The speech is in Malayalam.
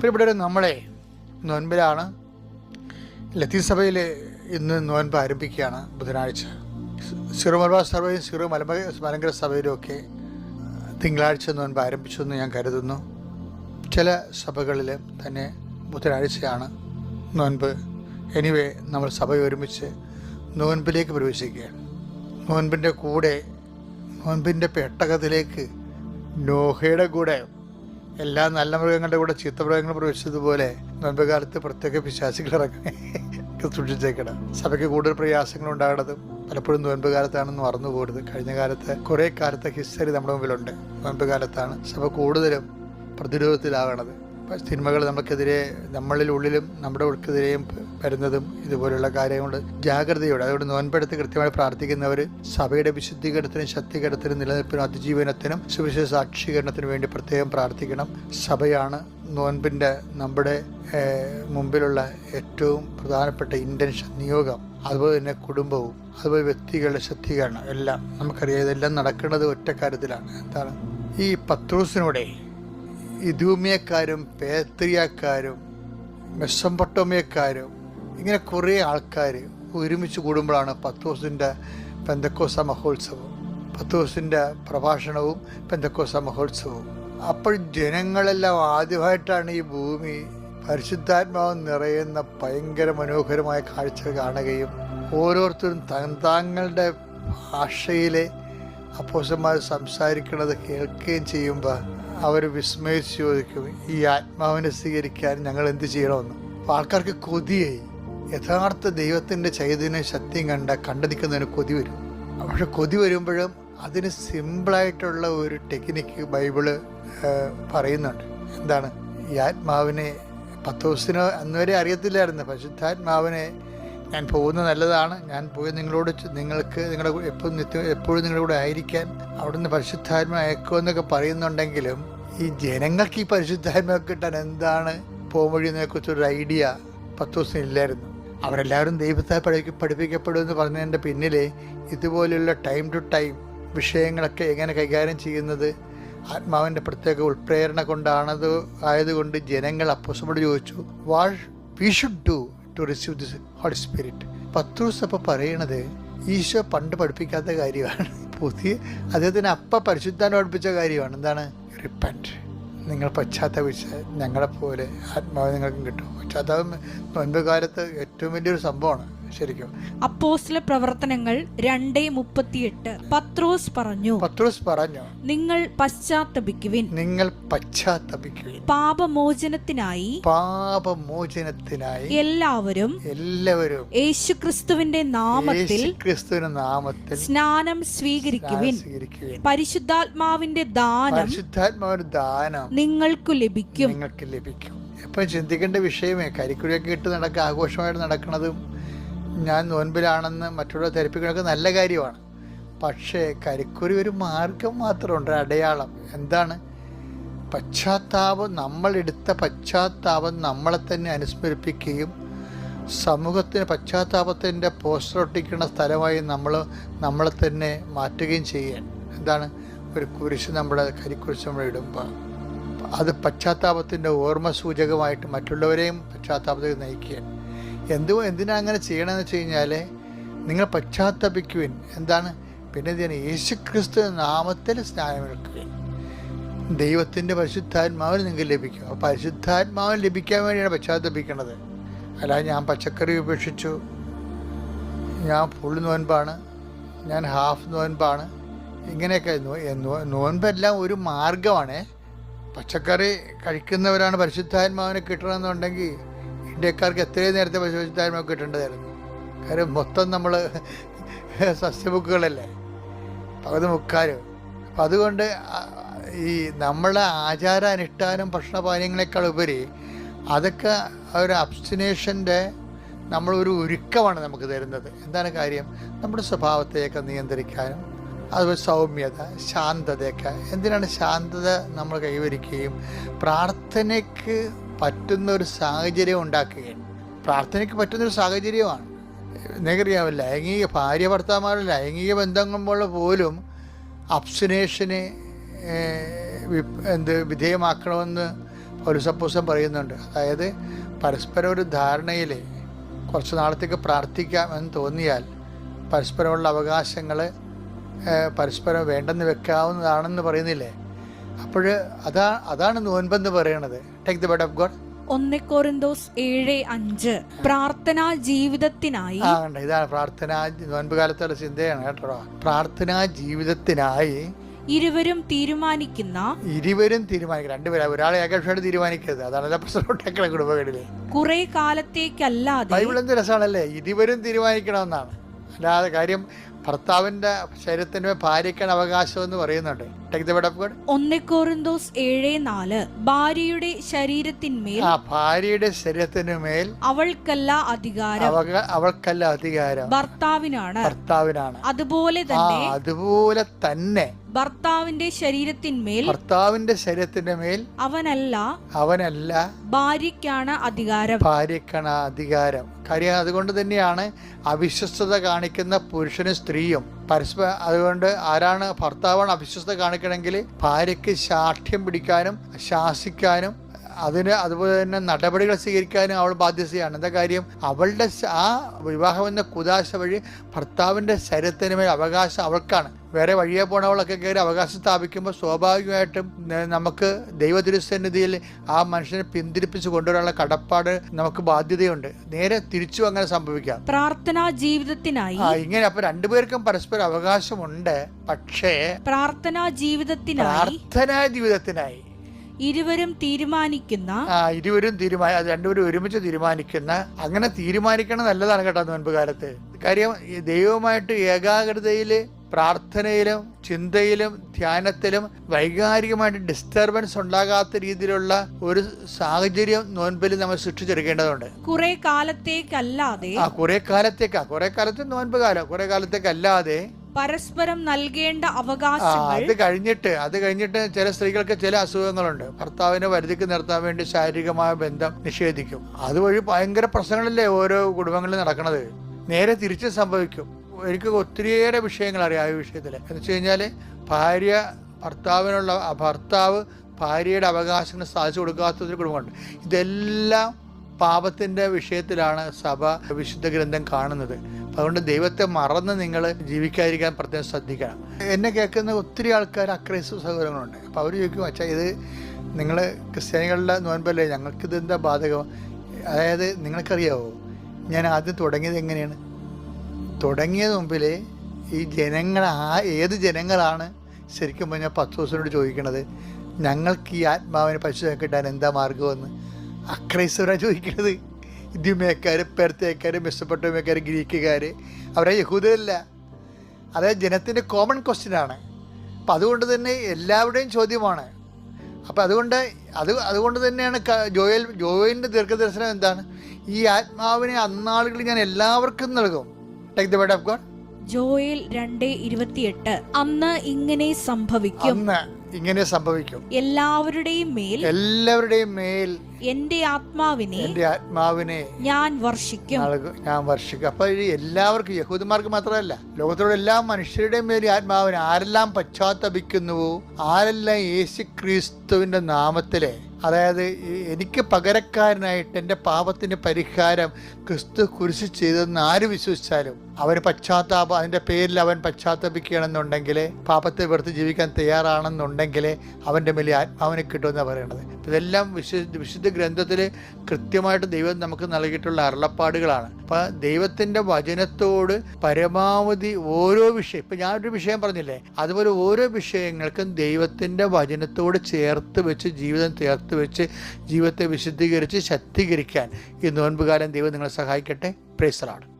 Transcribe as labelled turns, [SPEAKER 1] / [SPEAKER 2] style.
[SPEAKER 1] പ്രിയപ്പെട്ടവരെ നമ്മളെ നോൻപിലാണ്. ലത്തീൻ സഭയിൽ ഇന്ന് നോൻപ് ആരംഭിക്കുകയാണ് ബുധനാഴ്ച. സിറോ മലബാർ സഭയും സിറോ മലബ മലങ്കര സഭയിലും ഒക്കെ തിങ്കളാഴ്ച നോൻപ് ആരംഭിച്ചു എന്ന് ഞാൻ കരുതുന്നു. ചില സഭകളിൽ തന്നെ ബുധനാഴ്ചയാണ് നോൻപ്. എനിവേ നമ്മൾ സഭ ഒരുമിച്ച് നോൻപിലേക്ക് പ്രവേശിക്കുകയാണ്. നോൻപിന്റെ കൂടെ നോൻപിന്റെ പെട്ടകത്തിലേക്ക് നോഹയുടെ കൂടെ എല്ലാ നല്ല മൃഗങ്ങളുടെ കൂടെ ചീത്ത മൃഗങ്ങൾ പ്രവേശിച്ചതുപോലെ നോൻപ് കാലത്ത് പ്രത്യേക പിശാസികൾ ഇറങ്ങി സൂക്ഷിച്ചേക്കണം. സഭയ്ക്ക് കൂടുതൽ പ്രയാസങ്ങൾ ഉണ്ടാകണതും പലപ്പോഴും നോൻപ് കാലത്താണെന്ന് മറന്നു പോകരുത് കഴിഞ്ഞ കാലത്ത് കുറേ കാലത്തെ ഹിസ്റ്ററി നമ്മുടെ മുമ്പിലുണ്ട്. നോൻപ് കാലത്താണ് സഭ കൂടുതലും പ്രതിരോധത്തിലാകണത് സിനിമകൾ നമുക്കെതിരെ നമ്മളിൽ ഉള്ളിലും നമ്മുടെ ഉൾക്കെതിരെയും വരുന്നതും ഇതുപോലുള്ള കാര്യങ്ങൾ ജാഗ്രതയോടെ അതുകൊണ്ട് നോൻപെടുത്ത് കൃത്യമായി പ്രാർത്ഥിക്കുന്നവർ സഭയുടെ വിശുദ്ധീകരണത്തിനും ശക്തീകരണത്തിനും നിലനിൽപ്പിനും അതിജീവനത്തിനും സുവിശേഷ സാക്ഷീകരണത്തിനും വേണ്ടി പ്രത്യേകം പ്രാർത്ഥിക്കണം. സഭയാണ് നോൻപിന്റെ നമ്മുടെ മുമ്പിലുള്ള ഏറ്റവും പ്രധാനപ്പെട്ട ഇന്റൻഷൻ നിയോഗം. അതുപോലെ തന്നെ കുടുംബവും അതുപോലെ വ്യക്തികളുടെ ശക്തീകരണം എല്ലാം. നമുക്കറിയാം ഇതെല്ലാം നടക്കുന്നത് ഒറ്റ കാര്യത്തിലാണ്. എന്താണ്? ഈ പത്രൂസിനൂടെ ഇതൂമിയക്കാരും പേത്രിയക്കാരും മെസ്സംപട്ടോമിയക്കാരും ഇങ്ങനെ കുറേ ആൾക്കാർ ഒരുമിച്ച് കൂടുമ്പോഴാണ് പത്തോസിന്റെ പെന്തക്കോസ മഹോത്സവം. പത്തോസിന്റെ പ്രഭാഷണവും പെന്തക്കോസ മഹോത്സവവും. അപ്പോൾ ജനങ്ങളെല്ലാം ആദ്യമായിട്ടാണ് ഈ ഭൂമി പരിശുദ്ധാത്മാവ് നിറയുന്ന ഭയങ്കര മനോഹരമായ കാഴ്ച കാണുകയും ഓരോരുത്തരും താങ്കളുടെ ഭാഷയിലെ അപ്പോസന്മാർ സംസാരിക്കുന്നത് കേൾക്കുകയും ചെയ്യുമ്പോൾ അവർ വിസ്മയിച്ച് ചോദിക്കും ഈ ആത്മാവിനെ സ്വീകരിക്കാൻ ഞങ്ങൾ എന്ത് ചെയ്യണമെന്ന്? അപ്പോൾ ആൾക്കാർക്ക് കൊതിയായി. യഥാർത്ഥ ദൈവത്തിന്റെ ചൈതന്യം ശക്തിയും കണ്ട കണ്ടു നിൽക്കുന്നതിന് കൊതി വരും. പക്ഷെ കൊതി വരുമ്പോഴും അതിന് സിമ്പിളായിട്ടുള്ള ഒരു ടെക്നിക്ക് ബൈബിൾ പറയുന്നുണ്ട്. എന്താണ്? ഈ ആത്മാവിനെ പത്ത് ദിവസത്തിന് അന്നുവരെ അറിയത്തില്ലായിരുന്നു. പരിശുദ്ധാത്മാവിനെ ഞാൻ പോകുന്നത് നല്ലതാണ്. ഞാൻ പോയി നിങ്ങളോട് നിങ്ങൾക്ക് നിങ്ങളുടെ എപ്പോഴും നിത്യം എപ്പോഴും നിങ്ങളുടെ കൂടെ ആയിരിക്കാൻ അവിടുന്ന് പരിശുദ്ധാത്മ അയക്കുമെന്നൊക്കെ പറയുന്നുണ്ടെങ്കിലും ഈ ജനങ്ങൾക്ക് ഈ പരിശുദ്ധാത്മ കിട്ടാൻ എന്താണ് പോംവഴിയെ കുറിച്ചൊരു ഐഡിയ പത്ത് ദിവസം ഇല്ലായിരുന്നു. അവരെല്ലാവരും ദൈവത്തെ പഠിക്ക പഠിപ്പിക്കപ്പെടുമെന്ന് പറഞ്ഞതിന്റെ പിന്നിലെ ഇതുപോലെയുള്ള ടൈം ടു ടൈം വിഷയങ്ങളൊക്കെ എങ്ങനെ കൈകാര്യം ചെയ്യുന്നത് ആത്മാവിന്റെ പ്രത്യേക ഉൾപ്രേരണ കൊണ്ടാണത് ആയതുകൊണ്ട് ജനങ്ങൾ അപ്പോസമോട് ചോദിച്ചു what we should do? To receive this holy spirit Pathrose അപ്പോൾ പറയണത് ഈശോ പണ്ട് പഠിപ്പിക്കാത്ത കാര്യമാണ്. പുതിയ അദ്ദേഹത്തിന് അപ്പം പരിശുദ്ധാൻ പഠിപ്പിച്ച കാര്യമാണ്. എന്താണ്? റിപ്പന്റ് നിങ്ങൾ പശ്ചാത്തപിച്ച് ഞങ്ങളെപ്പോലെ ആത്മാവ് നിങ്ങൾക്കും കിട്ടും. പശ്ചാത്താപം മുൻപ് കാലത്ത് ഏറ്റവും വലിയൊരു സംഭവമാണ്. ശരിക്കും.
[SPEAKER 2] അപ്പോസ്ല പ്രവർത്തനങ്ങൾ രണ്ടേ മുപ്പത്തിയെട്ട്. പത്രോസ് പറഞ്ഞു
[SPEAKER 1] പത്രോസ് പറഞ്ഞു
[SPEAKER 2] നിങ്ങൾ പശ്ചാത്തപിക്കുവിൻ.
[SPEAKER 1] നിങ്ങൾ പശ്ചാത്തപിക്കുവിൻ.
[SPEAKER 2] പാപമോചനത്തിനായി
[SPEAKER 1] പാപമോചനത്തിനായി എല്ലാവരും
[SPEAKER 2] എല്ലാവരും യേശുക്രിസ്തുവിന്റെ നാമത്തിൽ
[SPEAKER 1] ക്രിസ്തുവിന്റെ നാമത്തിൽ
[SPEAKER 2] സ്നാനം സ്വീകരിക്കുവിൻ. പരിശുദ്ധാത്മാവിന്റെ ദാനം
[SPEAKER 1] പരിശുദ്ധാത്മാവിന്റെ ദാനം
[SPEAKER 2] നിങ്ങൾക്ക് ലഭിക്കും.
[SPEAKER 1] നിങ്ങൾക്ക് ലഭിക്കും. ഇപ്പൊ ചിന്തിക്കേണ്ട വിഷയമേ കരിക്കുഴിയൊക്കെ ഇട്ട് നടക്കുക ആഘോഷമായിട്ട് നടക്കുന്നതും ഞാൻ നോൻപിലാണെന്ന് മറ്റുള്ളവർ ധരിപ്പിക്കുന്നതൊക്കെ നല്ല കാര്യമാണ്. പക്ഷേ കരിക്കുറി ഒരു മാർഗം മാത്രമുണ്ട് അടയാളം. എന്താണ്? പശ്ചാത്താപം നമ്മളെടുത്ത പശ്ചാത്താപം നമ്മളെ തന്നെ അനുസ്മരിപ്പിക്കുകയും സമൂഹത്തിന് പശ്ചാത്താപത്തിന്റെ പോസ്റ്റർ ഒട്ടിക്കുന്ന സ്ഥലമായി നമ്മൾ നമ്മളെ തന്നെ മാറ്റുകയും ചെയ്യാൻ എന്താണ്? ഒരു കുരിശ് നമ്മുടെ കരിക്കുരിശ് നമ്മൾ ഇടുമ്പോൾ. അത് പശ്ചാത്താപത്തിന്റെ ഓർമ്മ സൂചകമായിട്ട് മറ്റുള്ളവരെയും പശ്ചാത്താപത്തിൽ നയിക്കുക എന്തോ എന്തിനാ അങ്ങനെ ചെയ്യണമെന്ന് വെച്ച് കഴിഞ്ഞാൽ നിങ്ങൾ പശ്ചാത്തപിക്കുവിൻ. എന്താണ്? പിന്നെ ഞാൻ യേശു ക്രിസ്തു നാമത്തിൽ സ്നാനമെടുക്കുക ദൈവത്തിന്റെ പരിശുദ്ധാത്മാവിന് നിങ്ങൾക്ക് ലഭിക്കും. അപ്പോൾ പരിശുദ്ധാത്മാവിന് ലഭിക്കാൻ വേണ്ടിയാണ് പശ്ചാത്തപിക്കണത്. അല്ലാതെ ഞാൻ പച്ചക്കറി ഉപേക്ഷിച്ചു. ഞാൻ ഫുൾ നോൻപാണ്. ഞാൻ ഹാഫ് നോൻപാണ്. ഇങ്ങനെയൊക്കെ നോൻപെല്ലാം ഒരു മാർഗമാണ് പച്ചക്കറി കഴിക്കുന്നവരാണ് പരിശുദ്ധാത്മാവിനെ കിട്ടണമെന്നുണ്ടെങ്കിൽ ഇന്ത്യക്കാർക്ക് എത്രയും നേരത്തെ പരിശുദ്ധാത്മാവ് കിട്ടേണ്ടതായിരുന്നു. കാര്യം മൊത്തം നമ്മൾ സസ്യബുക്കുകളല്ലേ പകുതി മുക്കാലും. അപ്പം അതുകൊണ്ട് ഈ നമ്മളെ ആചാര അനുഷ്ഠാനം ഭക്ഷണപാനീയങ്ങളെക്കാൾ ഉപരി അതൊക്കെ ഒരു അബ്സ്റ്റിനേഷന്റെ നമ്മളൊരു ഒരുക്കമാണ് നമുക്ക് തരുന്നത്. എന്താണ് കാര്യം? നമ്മുടെ സ്വഭാവത്തെയൊക്കെ നിയന്ത്രിക്കാനും അതുപോലെ സൗമ്യത ശാന്തതയൊക്കെ. എന്തിനാണ് ശാന്തത നമ്മൾ കൈവരിക്കുകയും പ്രാർത്ഥനയ്ക്ക് പറ്റുന്ന ഒരു സാഹചര്യം ഉണ്ടാക്കുകയാണ്. പ്രാർത്ഥനയ്ക്ക് പറ്റുന്നൊരു സാഹചര്യമാണ്. നിങ്ങൾക്കറിയാമോ ലൈംഗിക ഭാര്യ ഭർത്താമാരുടെ ലൈംഗിക ബന്ധങ്ങൾ പോലും അപ്സിനേഷന് എന്ത് വിധേയമാക്കണമെന്ന് പൗരസപ്പൂസം പറയുന്നുണ്ട്. അതായത് പരസ്പരം ഒരു ധാരണയിൽ കുറച്ച് നാളത്തേക്ക് പ്രാർത്ഥിക്കാം എന്ന് തോന്നിയാൽ പരസ്പരമുള്ള അവകാശങ്ങൾ പരസ്പരം വേണ്ടെന്ന് വെക്കാവുന്നതാണെന്ന് പറയുന്നില്ലേ? അപ്പോൾ അതാ അതാണ് നോൻപെന്ന് പറയണത്. Take the bed of God
[SPEAKER 2] ഒന്ന് കോറിന്തോസ് ഏഴ് അഞ്ച്. പ്രാർത്ഥനാ ജീവിതത്തിനായി
[SPEAKER 1] ആ കണ്ട ഇതാണ് പ്രാർത്ഥന നോൻപ് കാലത്തുള്ള ചിന്തയാണ് കേട്ടോ. പ്രാർത്ഥനാ ജീവിതത്തിനായി
[SPEAKER 2] ഇരുവരും തീരുമാനിക്കുന്ന
[SPEAKER 1] ഇരുവരും തീരുമാനിക്കുക രണ്ടുപേരും ഒരാളെ ഏകപക്ഷമായിട്ട് തീരുമാനിക്കരുത്. അതാണ് പ്രശ്നം ഉണ്ടാക്കുന്ന കുടുംബങ്ങളിൽ
[SPEAKER 2] കുറെ കാലത്തേക്കല്ലാതെ
[SPEAKER 1] ബൈബിൾ എന്ത് രസമാണല്ലേ? ഇരുവരും തീരുമാനിക്കണമെന്നാണ്. അല്ലാതെ കാര്യം ഭർത്താവിന്റെ ശരീരത്തിന് ഭാര്യയ്ക്കാണ് അവകാശം എന്ന് പറയുന്നുണ്ട്.
[SPEAKER 2] ഒന്ന് കോറിന്തോസ് ഏഴ് നാല്. ഭാര്യയുടെ ശരീരത്തിന്മേൽ
[SPEAKER 1] ആ ഭാര്യയുടെ ശരീരത്തിന് മേൽ
[SPEAKER 2] അവൾക്കല്ല അധികാരം.
[SPEAKER 1] അവൾക്കല്ല അധികാരം.
[SPEAKER 2] ഭർത്താവിനാണ്.
[SPEAKER 1] ഭർത്താവിനാണ്.
[SPEAKER 2] അതുപോലെ തന്നെ
[SPEAKER 1] അതുപോലെ തന്നെ
[SPEAKER 2] ഭർത്താവിന്റെ ശരീരത്തിന്മേൽ
[SPEAKER 1] ഭർത്താവിന്റെ ശരീരത്തിന്റെ മേൽ
[SPEAKER 2] അവനല്ല
[SPEAKER 1] അവനല്ല
[SPEAKER 2] ഭാര്യയ്ക്കാണ് അധികാരം.
[SPEAKER 1] ഭാര്യക്കാണ് അധികാരം. കാര്യം അതുകൊണ്ട് തന്നെയാണ് അവിശ്വസ്തത കാണിക്കുന്ന പുരുഷനും സ്ത്രീയും പരസ്പര അതുകൊണ്ട് ആരാണ് ഭർത്താവാണ് അവിശ്വസ്ത കാണിക്കണമെങ്കിൽ ഭാര്യയ്ക്ക് ശാഠ്യം പിടിക്കാനും ശാസിക്കാനും അതിന് അതുപോലെ തന്നെ നടപടികൾ സ്വീകരിക്കാനും അവൾ ബാധ്യതയാണ് എന്താ കാര്യം? അവളുടെ ആ വിവാഹം എന്ന കുതാശ വഴി ഭർത്താവിന്റെ ശരീരത്തിന് മേൽ അവകാശം അവൾക്കാണ്. വേറെ വഴിയെ പോണവളൊക്കെ കയറി അവകാശം സ്ഥാപിക്കുമ്പോൾ സ്വാഭാവികമായിട്ടും നമുക്ക് ദൈവദുരുസന്നിധിയിൽ ആ മനുഷ്യനെ പിന്തിരിപ്പിച്ച് കൊണ്ടുവരാനുള്ള കടപ്പാട് നമുക്ക് ബാധ്യതയുണ്ട്. നേരെ തിരിച്ചു അങ്ങനെ സംഭവിക്കാം.
[SPEAKER 2] പ്രാർത്ഥനാ ജീവിതത്തിനായി
[SPEAKER 1] ആ ഇങ്ങനെ അപ്പൊ രണ്ടുപേർക്കും പരസ്പരം അവകാശമുണ്ട്. പക്ഷേ
[SPEAKER 2] പ്രാർത്ഥനാ ജീവിതത്തിനായി
[SPEAKER 1] പ്രാർത്ഥനാ ജീവിതത്തിനായി
[SPEAKER 2] ഇരുവരും തീരുമാനിക്കുന്ന
[SPEAKER 1] ആ ഇരുവരും തീരുമാനം രണ്ടുപേരും ഒരുമിച്ച് തീരുമാനിക്കുന്ന അങ്ങനെ തീരുമാനിക്കണം നല്ലതാണ് കേട്ടോ നോൻപ് കാലത്ത് കാര്യം ഈ ദൈവവുമായിട്ട് ഏകാഗ്രതയിൽ പ്രാർത്ഥനയിലും ചിന്തയിലും ധ്യാനത്തിലും വൈകാരികമായിട്ട് ഡിസ്റ്റർബൻസ് ഉണ്ടാകാത്ത രീതിയിലുള്ള ഒരു സാഹചര്യം നോൻപിൽ നമ്മൾ സൃഷ്ടിച്ചെടുക്കേണ്ടതുണ്ട്.
[SPEAKER 2] കുറെ കാലത്തേക്കല്ലാതെ
[SPEAKER 1] ആ കുറെ കാലത്തേക്കാ. കുറെ കാലത്തെ നോൻപ് കാലം കുറെ കാലത്തേക്കല്ലാതെ
[SPEAKER 2] പരസ്പരം നൽകേണ്ട അവകാശങ്ങൾ
[SPEAKER 1] അത് കഴിഞ്ഞിട്ട് അത് കഴിഞ്ഞിട്ട് ചില സ്ത്രീകൾക്ക് ചില അസുഖങ്ങളുണ്ട്. ഭർത്താവിനെ വരുതിക്ക് നിർത്താൻ വേണ്ടി ശാരീരികമായ ബന്ധം നിഷേധിക്കും. അതുവഴി ഭയങ്കര പ്രശ്നങ്ങളല്ലേ ഓരോ കുടുംബങ്ങളിൽ നടക്കുന്നത് നേരെ തിരിച്ച് സംഭവിക്കും. എനിക്ക് ഒത്തിരിയേറെ വിഷയങ്ങൾ അറിയാം ആ വിഷയത്തിൽ എന്ന് വെച്ച് കഴിഞ്ഞാൽ ഭാര്യ ഭർത്താവിനുള്ള ഭർത്താവ് ഭാര്യയുടെ അവകാശങ്ങൾ സാധിച്ചു കൊടുക്കാത്ത ഒരു കുടുംബമുണ്ട്. ഇതെല്ലാം പാപത്തിന്റെ വിഷയത്തിലാണ് സഭ വിശുദ്ധ ഗ്രന്ഥം കാണുന്നത്. അതുകൊണ്ട് ദൈവത്തെ മറന്ന് നിങ്ങൾ ജീവിക്കാതിരിക്കാൻ പ്രത്യേകം ശ്രദ്ധിക്കണം. എന്നെ കേൾക്കുന്ന ഒത്തിരി ആൾക്കാർ അക്രൈസ്തവ സഹോദരങ്ങളുണ്ട്. അപ്പോൾ അവർ ചോദിക്കും അച്ഛാ ഇത് നിങ്ങൾ ക്രിസ്ത്യാനികളുടെ നോൻപല്ലേ? ഞങ്ങൾക്കിത് എന്താ ബാധകം? അതായത് നിങ്ങൾക്കറിയാവോ ഞാൻ ആദ്യം തുടങ്ങിയത് എങ്ങനെയാണ്? തുടങ്ങിയത് മുമ്പിൽ ഈ ജനങ്ങൾ ആ ഏത് ജനങ്ങളാണ് ശരിക്കും പറഞ്ഞാൽ പത്ത് ദിവസത്തിനോട് ചോദിക്കണത്? ഞങ്ങൾക്ക് ഈ ആത്മാവിനെ പരിശോധന കിട്ടാൻ എന്താ മാർഗമെന്ന് അക്രൈസ്തവരാണ് ചോദിക്കുന്നത് ഇദ്യമേക്കാർ പെർത്തേക്കാർ മെസ്സപ്പെട്ടോമേക്കാർ ഗ്രീക്കുകാർ അവരെ യഹൂദരല്ല. അതായത് ജനത്തിന്റെ കോമൺ ക്വസ്റ്റ്യനാണ് അപ്പം അതുകൊണ്ട് തന്നെ എല്ലാവരുടെയും ചോദ്യമാണ്. അപ്പം അതുകൊണ്ട് അത് അതുകൊണ്ട് തന്നെയാണ് ജോയൽ ജോയലിന്റെ ദീർഘദർശനം എന്താണ്? ഈ ആത്മാവിനെ അന്നാളുകളിൽ ഞാൻ എല്ലാവർക്കും നൽകും. Take the word of God
[SPEAKER 2] Joel രണ്ട് ഇരുപത്തിയെട്ട്. അന്ന് ഇങ്ങനെ സംഭവിക്കും.
[SPEAKER 1] അന്ന്. ഇങ്ങനെ സംഭവിക്കും.
[SPEAKER 2] എല്ലാവരുടെയും മേൽ
[SPEAKER 1] എല്ലാവരുടെയും മേൽ
[SPEAKER 2] എന്റെ ആത്മാവിനെ
[SPEAKER 1] എന്റെ ആത്മാവിനെ
[SPEAKER 2] ഞാൻ വർഷിക്കും.
[SPEAKER 1] ഞാൻ വർഷിക്കും. അപ്പൊ എല്ലാവർക്കും യഹൂദന്മാർക്ക് മാത്രമല്ല ലോകത്തിലുള്ള എല്ലാ മനുഷ്യരുടെയും മേൽ ആത്മാവിനെ ആരെല്ലാം പശ്ചാത്തപിക്കുന്നുവോ ആരെല്ലാം യേശു ക്രിസ്തുവിന്റെ നാമത്തിലെ അതായത് എനിക്ക് പകരക്കാരനായിട്ട് എന്റെ പാപത്തിന്റെ പരിഹാരം ക്രിസ്തു കുരിശ് ചെയ്തതെന്ന് ആര് വിശ്വസിച്ചാലും അവൻ പശ്ചാത്താപ അതിന്റെ പേരിൽ അവൻ പശ്ചാത്തപിക്കുകയാണെന്നുണ്ടെങ്കിൽ പാപത്തെ വെറുത്ത് ജീവിക്കാൻ തയ്യാറാണെന്നുണ്ടെങ്കിൽ അവന്റെ മേലെ ആത്മാവിനെ കിട്ടുമെന്നാണ് പറയണത്. ഇതെല്ലാം വിശുദ്ധ വിശുദ്ധ ഗ്രന്ഥത്തിൽ കൃത്യമായിട്ട് ദൈവം നമുക്ക് നൽകിയിട്ടുള്ള അരുളപ്പാടുകളാണ്. അപ്പം ദൈവത്തിന്റെ വചനത്തോട് പരമാവധി ഓരോ വിഷയം ഇപ്പം ഞാനൊരു വിഷയം പറഞ്ഞില്ലേ? അതുപോലെ ഓരോ വിഷയങ്ങൾക്കും ദൈവത്തിന്റെ വചനത്തോട് ചേർത്ത് വെച്ച് ജീവിതം ചേർത്ത് വെച്ച് ജീവിതത്തെ വിശുദ്ധീകരിച്ച് ശക്തീകരിക്കാൻ ഈ നോൻപുകാലം ദൈവം നിങ്ങളെ സഹായിക്കട്ടെ. പ്രേസറാണ്